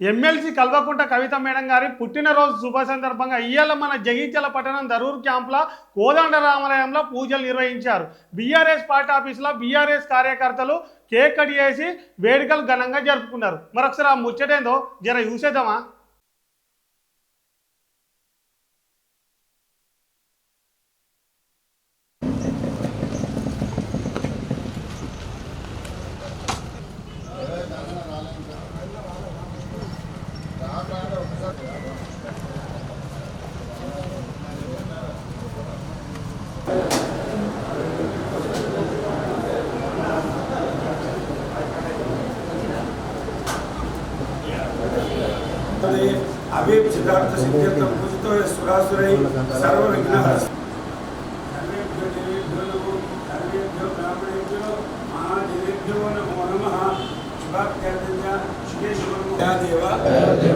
MLC Kalvakuntla కవిత madam గారి పుట్టినరోజు శుభ సందర్భంగా ఇయ్యాల మన జగిత్యాల పట్టణం దరూర్ క్యాంప్లో కోదండ రామాలయంలో పూజలు నిర్వహించారు. బీఆర్ఎస్ పార్టీ ఆఫీసులో బీఆర్ఎస్ కార్యకర్తలు కేక్ కట్ చేసి వేడుకలు ఘనంగా జరుపుకున్నారు. మరొకసారి ఆ ముచ్చటేందో జర చూసేద్దామా? तदे अवेक्षितार्थ सिद्ध्यर्थम पूजितो यः सुरासुरै सर्वविघ्नः सर्वेभ्यो देवेभ्यो सर्वेभ्यो ब्राह्मणेभ्यो महादेवेभ्यो नमो नमः। शुभाख्यातञ्च शुभे शुभं या देव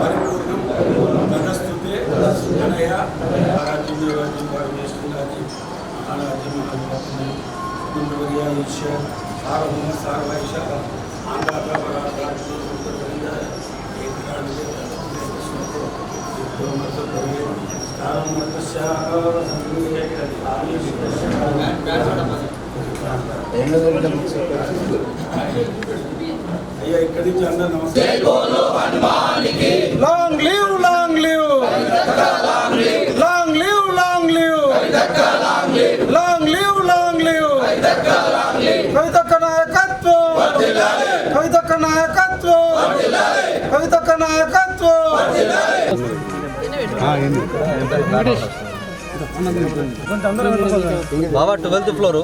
परिपूर्णं तदस्तुते अनया राजीवदेवाजी परमेश्वराजी महाराजी महात्मने कुण्डवर्या ईश सार्वभौम सार्वैष आन्दाता पराता एक कारण అయ్యా ఇక్కడి నుంచి అందరు నమస్కారం long live long live. Long live long live. Long live long live. కవితక్క నాయకత్వం. కవితక్క నాయకత్వం. కవితక్క నాయకత్వం బాబా twelfth floor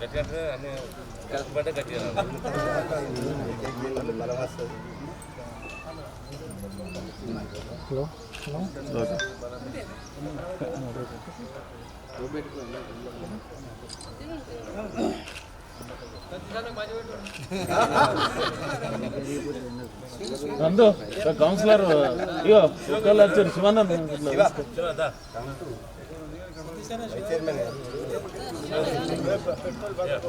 Long live, long live. Long live. నందు కౌన్సిలర్ ఇగో ఒక్కళ్ళు వచ్చారు Shivanand Yeah.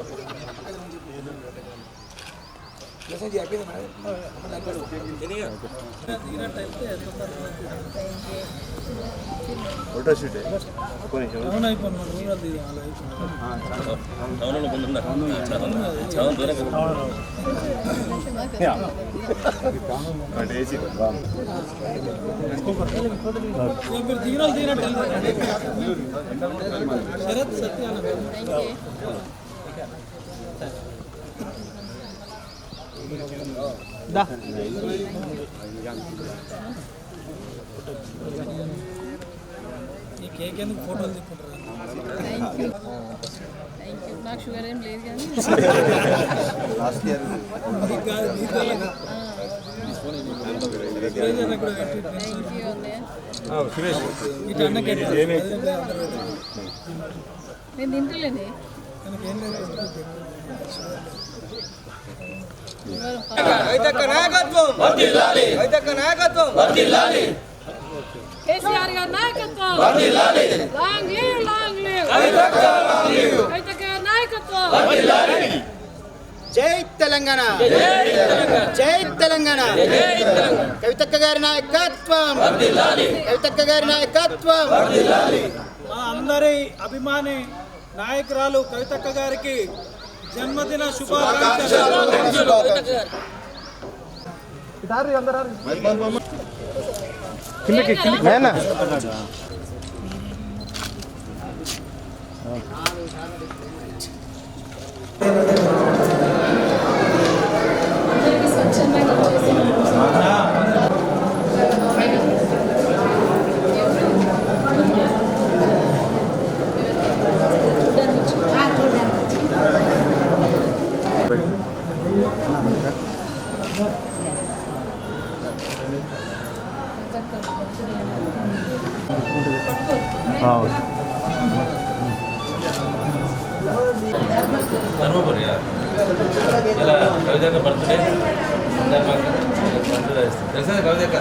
Photo shoot thank you thank you నాకు షుగర్ ఏం లేదు కానీ. నేను తింటలేనే. కవితక్క నాయకత్వం. కవితక్క నాయకత్వం. కేసీఆర్ గారి నాయకత్వం. Long live long live. కవితక్క గారి నాయకత్వం. జై తెలంగాణ. జై తెలంగాణ. కవితక్క గారి నాయకత్వం. కవితక్క గారి నాయకత్వం. మా అందరి అభిమాని నాయకురాలు కవితక్క గారికి జన్మదిన శుభాకాంక్షలు. అందరికీ ధర్మపురి ఇలా కవితక్క బర్త్డే సందర్భంగా బర్త్డే తెలుసా కవితక్క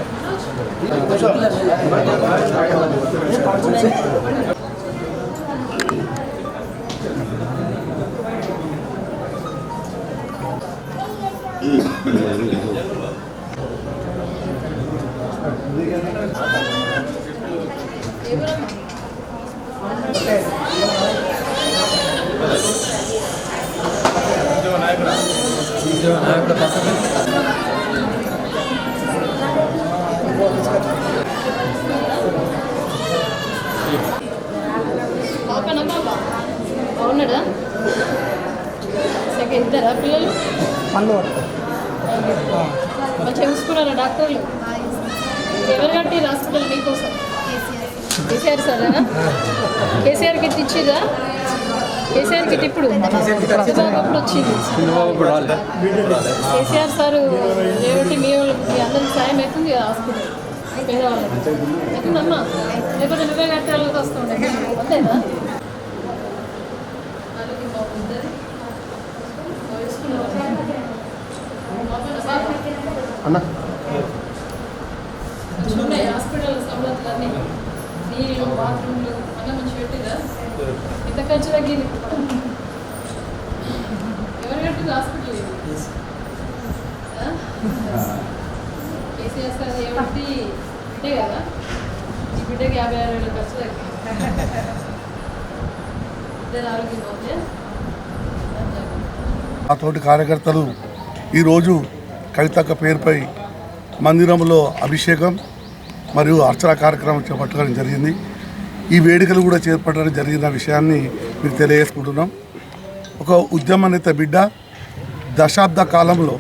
పాపనా బాబా బాగున్నాడా సెకండ్ ఇద్దరా పిల్లలు మంచిగా చూసుకున్నారా డాక్టర్లు ఎవరు కట్టి హాస్పిటల్ మీకోసం కేసీఆర్ సారా కేసీఆర్ కిట్ ఇచ్చిరా కేసీఆర్ కిట్ ఇప్పుడు చంద్రబాబు వచ్చింది. కేసీఆర్ సార్ ఏమిటి మీ వాళ్ళకి అందరికి సాయం అవుతుంది కదా హాస్పిటల్ పేదవాళ్ళకి. అవుతుందమ్మా. లేకపోతే నువ్వే కట్టాలి వస్తుండే అంతేనా? ఉన్నాయి హాస్పిటల్ సౌలతులు అన్నీ నీళ్ళు బాత్రూమ్లు అన్నీ మంచి పెట్టిరా ఇంత ఖర్చు తగ్గింది. ఎవరు కట్టింది హాస్పిటల్? ఆ? కేసీఆర్ సార్ ఏమిటి? బిడ్డే కదా ఈ బిడ్డకి యాభై ఆరు వేల ఖర్చు తగ్గింది. ఇద్దరు ఆరోగ్యం బాగుంది ఆ తోటి కార్యకర్తలు ఈరోజు కవితక్క పేరుపై మందిరంలో అభిషేకం మరియు అర్చన కార్యక్రమం చేపట్టడం జరిగింది. ఈ వేడుకలు కూడా చేపట్టడం జరిగిన విషయాన్ని మీకు తెలియజేసుకుంటున్నాం. ఒక ఉద్యమ నేత బిడ్డ దశాబ్ద కాలంలో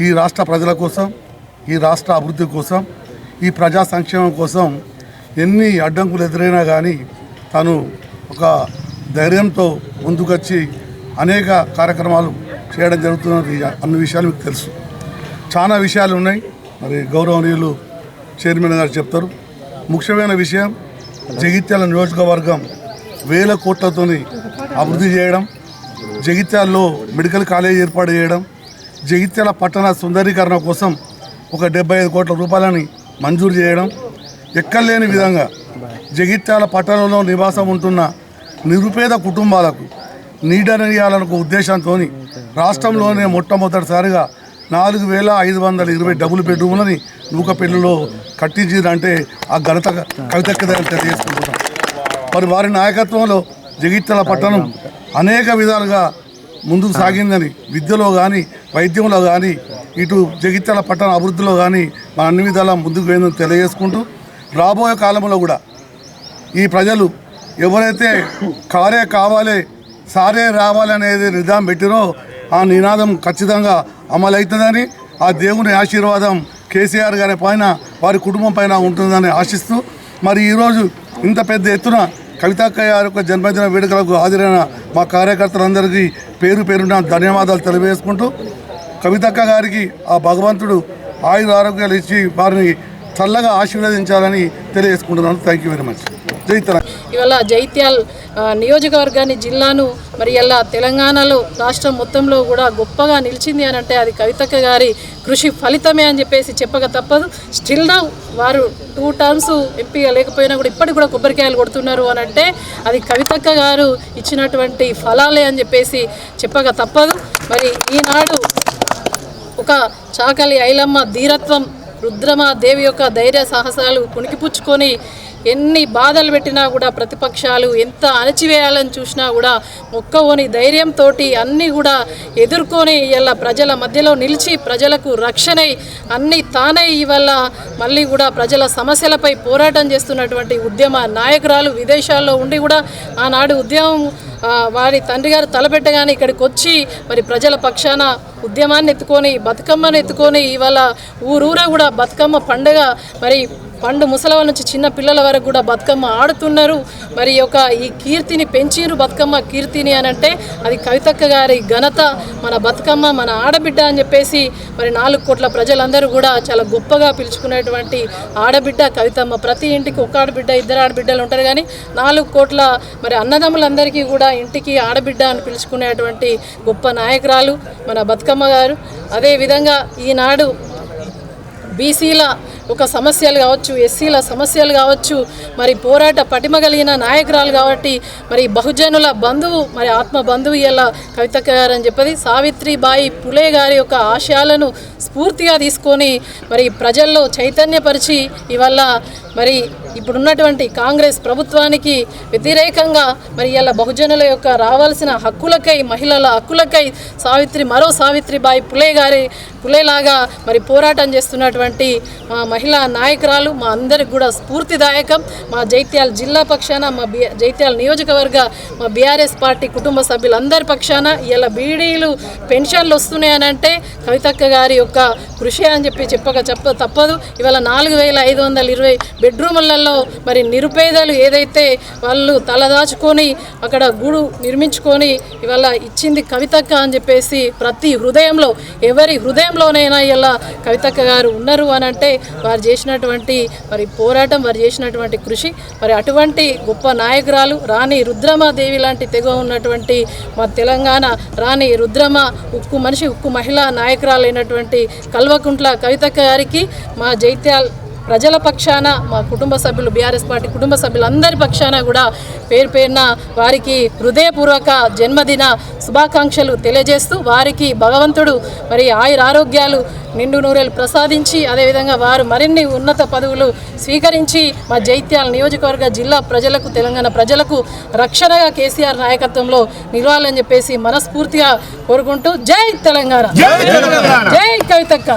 ఈ రాష్ట్ర ప్రజల కోసం ఈ రాష్ట్ర అభివృద్ధి కోసం ఈ ప్రజా సంక్షేమం కోసం ఎన్ని అడ్డంకులు ఎదురైనా కానీ తను ఒక ధైర్యంతో ముందుకొచ్చి అనేక కార్యక్రమాలు చేయడం జరుగుతున్నది అన్న విషయాలు మీకు తెలుసు. చాలా విషయాలు ఉన్నాయి. మరి గౌరవనీయులు చైర్మన్ గారు చెప్తారు. ముఖ్యమైన విషయం జగిత్యాల నియోజకవర్గం వేల కోట్లతోని అభివృద్ధి చేయడం జగిత్యాలలో మెడికల్ కాలేజ్ ఏర్పాటు చేయడం జగిత్యాల పట్టణ సుందరీకరణ కోసం ఒక డెబ్బై ఐదు కోట్ల రూపాయలని మంజూరు చేయడం ఎక్కలేని విధంగా జగిత్యాల పట్టణంలో నివాసం ఉంటున్న నిరుపేద కుటుంబాలకు నీడనియాలనుకు ఉద్దేశంతో రాష్ట్రంలోనే మొట్టమొదటిసారిగా నాలుగు వేల ఐదు వందల ఇరవై డబుల్ బెడ్రూమ్లని నూకపెల్లిలో కట్టించిందంటే ఆ ఘనత కవితక్కదని తెలియజేసుకుంటున్నాం మరి వారి నాయకత్వంలో జగిత్యాల పట్టణం అనేక విధాలుగా ముందుకు సాగిందని విద్యలో కానీ వైద్యంలో కానీ ఇటు జగిత్యాల పట్టణ అభివృద్ధిలో కానీ మన అన్ని విధాలా ముందుకు పోయిందని తెలియజేసుకుంటూ రాబోయే కాలంలో కూడా ఈ ప్రజలు ఎవరైతే కారే కావాలి సారే రావాలి అనేది నిదానం పెట్టినో ఆ నినాదం ఖచ్చితంగా అమలవుతుందని ఆ దేవుని ఆశీర్వాదం కేసీఆర్ గారి పైన వారి కుటుంబం పైన ఉంటుందని ఆశిస్తూ మరి ఈరోజు ఇంత పెద్ద ఎత్తున కవితక్క గారి యొక్క జన్మదిన వేడుకలకు హాజరైన మా కార్యకర్తలందరికీ పేరు పేరున ధన్యవాదాలు తెలియజేసుకుంటూ కవితక్క గారికి ఆ భగవంతుడు ఆయుర ఆరోగ్యాలు ఇచ్చి వారిని చల్లగా ఆశీర్వదించాలని తెలియజేసుకుంటున్నాను. థ్యాంక్ యూ వెరీ మచ్ ఇవాళ జైత్యాల్ నియోజకవర్గాన్ని జిల్లాను మరి ఇలా తెలంగాణలో రాష్ట్రం మొత్తంలో కూడా గొప్పగా నిలిచింది అని అంటే అది కవితక్క గారి కృషి ఫలితమే అని చెప్పేసి చెప్పక తప్పదు. స్టిల్ నౌ వారు టూ టర్మ్స్ ఎంపీగా లేకపోయినా కూడా ఇప్పటికి కూడా కొబ్బరికాయలు కొడుతున్నారు అని అంటే అది కవితక్క గారు ఇచ్చినటువంటి ఫలాలే అని చెప్పేసి చెప్పక తప్పదు. మరి ఈనాడు ఒక చాకలి ఐలమ్మ ధీరత్వం రుద్రమ దేవి యొక్క ధైర్య సాహసాలు పుణికిపుచ్చుకొని ఎన్ని బాధలు పెట్టినా కూడా ప్రతిపక్షాలు ఎంత అణచివేయాలని చూసినా కూడా మొక్కవోని ధైర్యంతో అన్నీ కూడా ఎదుర్కొని ఇలా ప్రజల మధ్యలో నిలిచి ప్రజలకు రక్షణై అన్నీ తానే ఇవాళ మళ్ళీ కూడా ప్రజల సమస్యలపై పోరాటం చేస్తున్నటువంటి ఉద్యమ నాయకురాలు విదేశాల్లో ఉండి కూడా ఆనాడు ఉద్యమం వారి తండ్రి గారు తలపెట్టగానే ఇక్కడికి వచ్చి మరి ప్రజల పక్షాన ఉద్యమాన్ని ఎత్తుకొని బతుకమ్మను ఎత్తుకొని ఇవాళ ఊరూరా కూడా బతుకమ్మ పండుగ మరి పండు ముసలవ నుంచి చిన్న పిల్లల వరకు కూడా బతుకమ్మ ఆడుతున్నారు. మరి యొక్క ఈ కీర్తిని పెంచిరు బతుకమ్మ కీర్తిని అని అంటే అది కవితక్క గారి ఘనత. మన బతుకమ్మ మన ఆడబిడ్డ అని చెప్పేసి మరి నాలుగు కోట్ల ప్రజలందరూ కూడా చాలా గొప్పగా పిలుచుకునేటువంటి ఆడబిడ్డ కవితమ్మ. ప్రతి ఇంటికి ఒక ఆడబిడ్డ ఇద్దరు ఆడబిడ్డలు ఉంటారు కానీ నాలుగు కోట్ల మరి అన్నదమ్ములందరికీ కూడా ఇంటికి ఆడబిడ్డ అని పిలుచుకునేటువంటి గొప్ప నాయకురాలు మన బతుకమ్మ గారు. అదేవిధంగా ఈనాడు బీసీల ఒక సమస్యలు కావచ్చు ఎస్సీల సమస్యలు కావచ్చు మరి పోరాట పటిమ కలిగిన నాయకురాలు కాబట్టి మరి బహుజనుల బంధువు మరి ఆత్మ బంధువు ఇలా కవిత గారు అని చెప్పది. సావిత్రిబాయి పులే గారి యొక్క ఆశయాలను స్ఫూర్తిగా తీసుకొని మరి ప్రజల్లో చైతన్యపరిచి ఇవల్ల మరి ఇప్పుడున్నటువంటి కాంగ్రెస్ ప్రభుత్వానికి వ్యతిరేకంగా మరి ఇలా బహుజనుల యొక్క రావాల్సిన హక్కులకై మహిళల హక్కులకై సావిత్రి మరో సావిత్రిబాయి పులే గారి పులేలాగా మరి పోరాటం చేస్తున్నటువంటి మహిళా నాయకురాలు మా అందరికి కూడా స్ఫూర్తిదాయకం. మా జైత్యాల జిల్లా పక్షాన మా బి జైత్యాల నియోజకవర్గ మా బీఆర్ఎస్ పార్టీ కుటుంబ సభ్యులందరి పక్షాన ఇలా బీడీలు పెన్షన్లు వస్తున్నాయనంటే కవితక్క గారి యొక్క కృషి అని చెప్పి చెప్పక చెప్ప తప్పదు. ఇవాళ నాలుగు వేల ఐదు వందల ఇరవై బెడ్రూములలో మరి నిరుపేదలు ఏదైతే వాళ్ళు తలదాచుకొని అక్కడ గూడు నిర్మించుకొని ఇవాళ ఇచ్చింది కవితక్క అని చెప్పేసి ప్రతి హృదయంలో ఎవరి హృదయంలోనైనా ఇలా కవితక్క గారు ఉన్నారు అని అంటే వారు చేసినటువంటి మరి పోరాటం వారు చేసినటువంటి కృషి మరి అటువంటి గొప్ప నాయకురాలు రాణి రుద్రమాదేవి లాంటి తెగ ఉన్నటువంటి మా తెలంగాణ రాణి రుద్రమ ఉక్కు మనిషి ఉక్కు మహిళా నాయకురాలైనటువంటి కల్వకుంట్ల కవిత గారికి మా జైత్యాల్ ప్రజల పక్షాన మా కుటుంబ సభ్యులు బీఆర్ఎస్ పార్టీ కుటుంబ సభ్యులందరి పక్షాన కూడా పేరు పేరున వారికి హృదయపూర్వక జన్మదిన శుభాకాంక్షలు తెలియజేస్తూ వారికి భగవంతుడు మరి ఆయుర ఆరోగ్యాలు నిండు నూరేలు ప్రసాదించి అదేవిధంగా వారు మరిన్ని ఉన్నత పదవులు స్వీకరించి మా జైత్యాల నియోజకవర్గ జిల్లా ప్రజలకు తెలంగాణ ప్రజలకు రక్షణగా కేసీఆర్ నాయకత్వంలో నిలవాలని చెప్పేసి మనస్ఫూర్తిగా కోరుకుంటూ జై తెలంగాణ. జై కవితక్క.